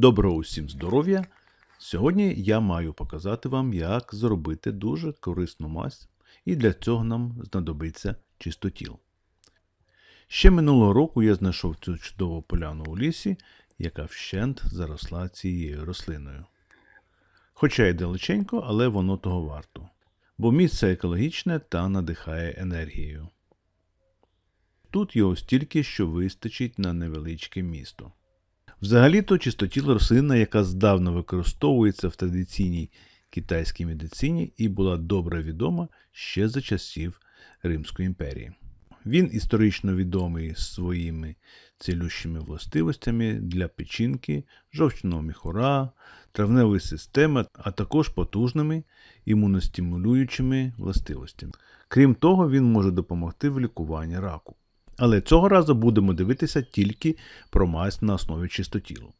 Доброго усім здоров'я! Сьогодні я маю показати вам, як зробити дуже корисну мазь, і для цього нам знадобиться чистотіл. Ще минулого року я знайшов цю чудову поляну у лісі, яка вщент заросла цією рослиною. Хоча й далеченько, але воно того варто, бо місце екологічне та надихає енергією. Тут його стільки, що вистачить на невеличке місто. Взагалі-то чистотіл рослина, яка здавна використовується в традиційній китайській медицині і була добре відома ще за часів Римської імперії. Він історично відомий своїми цілющими властивостями для печінки, жовчного міхура, травневої системи, а також потужними імуностимулюючими властивостями. Крім того, він може допомогти в лікуванні раку. Але цього разу будемо дивитися тільки про мазь на основі чистотілу.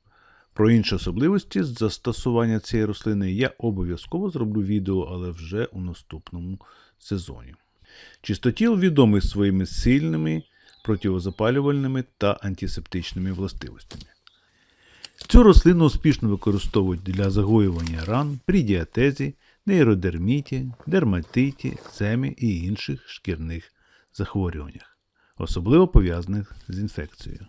Про інші особливості застосування цієї рослини я обов'язково зроблю відео, але вже у наступному сезоні. Чистотіл відомий своїми сильними противозапалювальними та антисептичними властивостями. Цю рослину успішно використовують для загоювання ран при діатезі, нейродерміті, дерматиті, екземі і інших шкірних захворюваннях, особливо пов'язаних з інфекцією.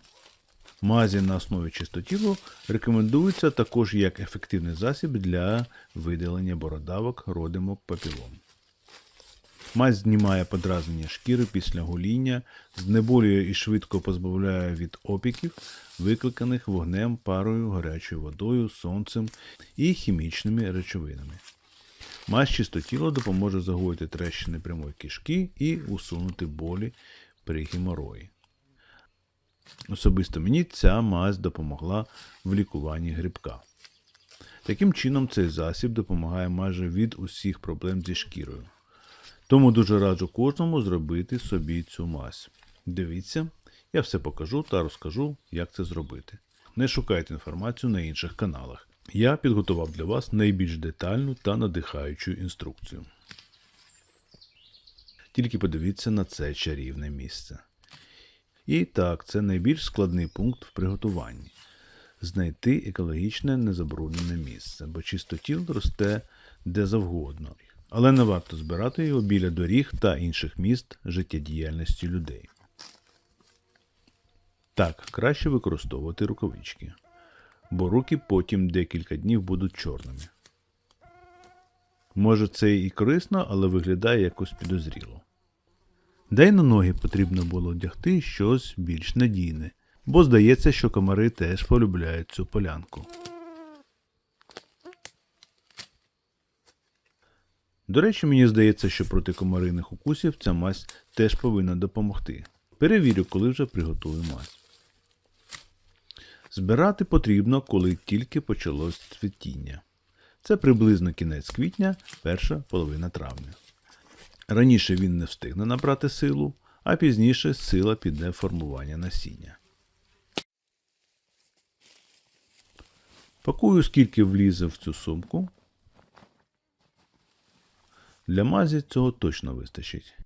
Мазі на основі чистотілу рекомендуються також як ефективний засіб для видалення бородавок, родимок, папілом. Мазь знімає подразнення шкіри після гоління, знеболює і швидко позбавляє від опіків, викликаних вогнем, парою, гарячою водою, сонцем і хімічними речовинами. Мазь чистотіло допоможе загоїти трещини прямої кишки і усунути болі при геморої. Особисто мені ця мазь допомогла в лікуванні грибка. Таким чином, цей засіб допомагає майже від усіх проблем зі шкірою. Тому дуже раджу кожному зробити собі цю мазь. Дивіться, я все покажу та розкажу, як це зробити. Не шукайте інформацію на інших каналах. Я підготував для вас найбільш детальну та надихаючу інструкцію. Тільки подивіться на це чарівне місце. І так, це найбільш складний пункт в приготуванні знайти екологічне незабруднене місце, бо чистотіл росте де завгодно, але не варто збирати його біля доріг та інших міст життєдіяльності людей. Так, краще використовувати рукавички, бо руки потім декілька днів будуть чорними. Може, це і корисно, але виглядає якось підозріло. Да й на ноги потрібно було одягти щось більш надійне, бо здається, що комари теж полюбляють цю полянку. До речі, мені здається, що проти комариних укусів ця мазь теж повинна допомогти. Перевірю, коли вже приготую мазь. Збирати потрібно, коли тільки почалось цвітіння. Це приблизно кінець квітня, перша половина травня. Раніше він не встигне набрати силу, а пізніше сила піде формування насіння. Пакую скільки влізе в цю сумку. Для мазі цього точно вистачить.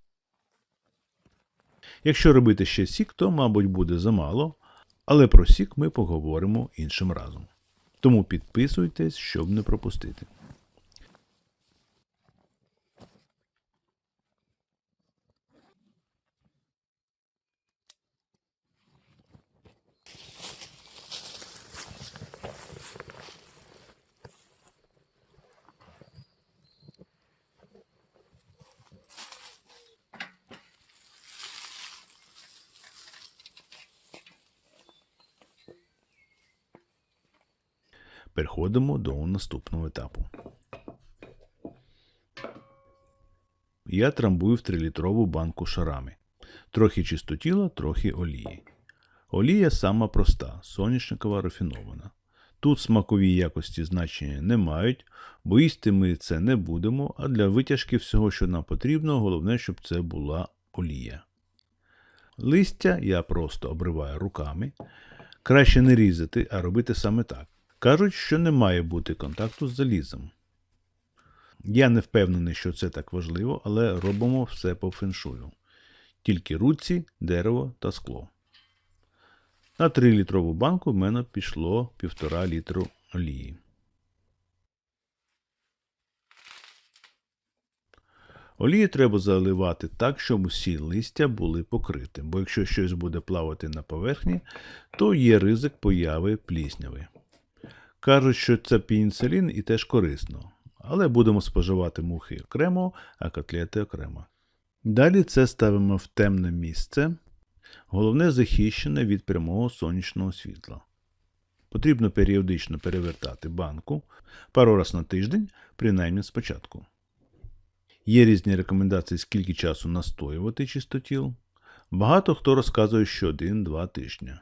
Якщо робити ще сік, то, мабуть, буде замало, але про сік ми поговоримо іншим разом. Тому підписуйтесь, щоб не пропустити. Переходимо до наступного етапу. Я трамбую в 3-літрову банку шарами. Трохи чистотіла, трохи олії. Олія сама проста, соняшникова рафінована. Тут смакові якості значення не мають, бо їсти ми це не будемо, а для витяжки всього, що нам потрібно, головне, щоб це була олія. Листя я просто обриваю руками. Краще не різати, а робити саме так. Кажуть, що не має бути контакту з залізом. Я не впевнений, що це так важливо, але робимо все по феншую. Тільки руці, дерево та скло. На 3-літрову банку в мене пішло 1,5 літру олії. Олії треба заливати так, щоб усі листя були покриті, бо якщо щось буде плавати на поверхні, то є ризик появи плісняви. Кажуть, що це пеніцилін і теж корисно, але будемо споживати мухи окремо, а котлети окремо. Далі це ставимо в темне місце, головне захищене від прямого сонячного світла. Потрібно періодично перевертати банку пару раз на тиждень, принаймні спочатку. Є різні рекомендації, скільки часу настоювати чистотіл. Багато хто розказує, що 1-2 тижні.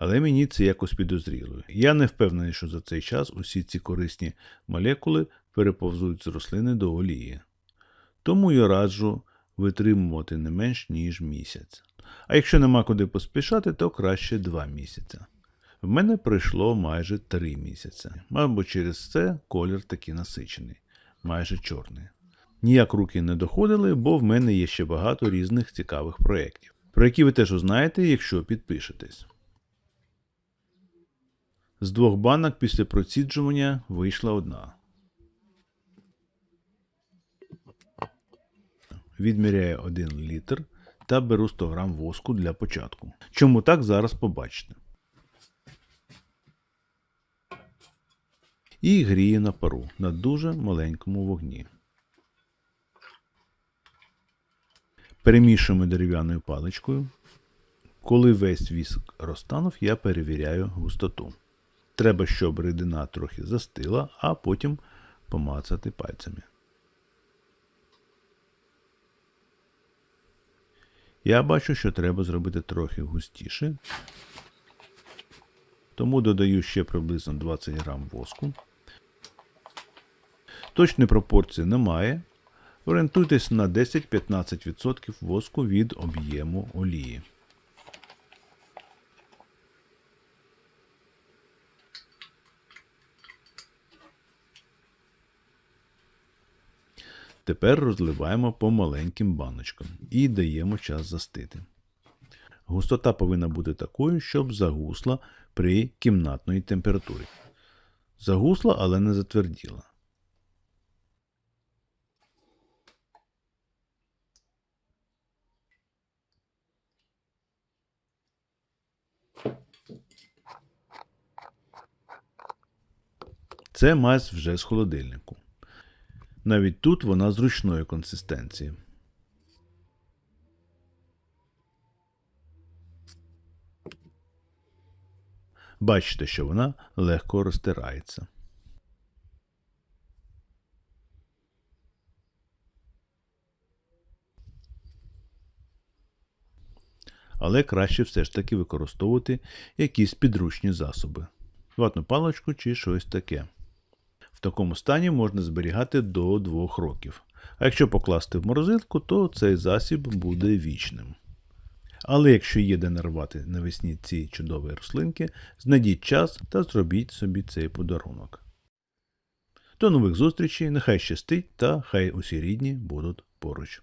Але мені це якось підозріло. Я не впевнений, що за цей час усі ці корисні молекули переповзуть з рослини до олії. Тому я раджу витримувати не менш ніж місяць. А якщо нема куди поспішати, то краще 2 місяці. В мене пройшло майже 3 місяці. Мабуть, через це колір такий насичений, майже чорний. Ніяк руки не доходили, бо в мене є ще багато різних цікавих проєктів, про які ви теж узнаєте, якщо підпишетесь. З двох банок після проціджування вийшла одна. Відміряю 1 літр та беру 100 грам воску для початку. Чому так зараз побачите. І грію на пару на дуже маленькому вогні. Перемішуємо дерев'яною паличкою. Коли весь віск розтанув, я перевіряю густоту. Треба, щоб рідина трохи застила, а потім помацати пальцями. Я бачу, що треба зробити трохи густіше. Тому додаю ще приблизно 20 грам воску. Точної пропорції немає. Орієнтуйтесь на 10-15% воску від об'єму олії. Тепер розливаємо по маленьким баночкам і даємо час застити. Густота повинна бути такою, щоб загусла при кімнатної температурі. Загусла, але не затверділа. Це мазь вже з холодильнику. Навіть тут вона зручної консистенції. Бачите, що вона легко розтирається. Але краще все ж таки використовувати якісь підручні засоби. Ватну паличку чи щось таке. В такому стані можна зберігати до 2 років. А якщо покласти в морозилку, то цей засіб буде вічним. Але якщо є де нарвати навесні ці чудові рослинки, знайдіть час та зробіть собі цей подарунок. До нових зустрічей, нехай щастить та хай усі рідні будуть поруч.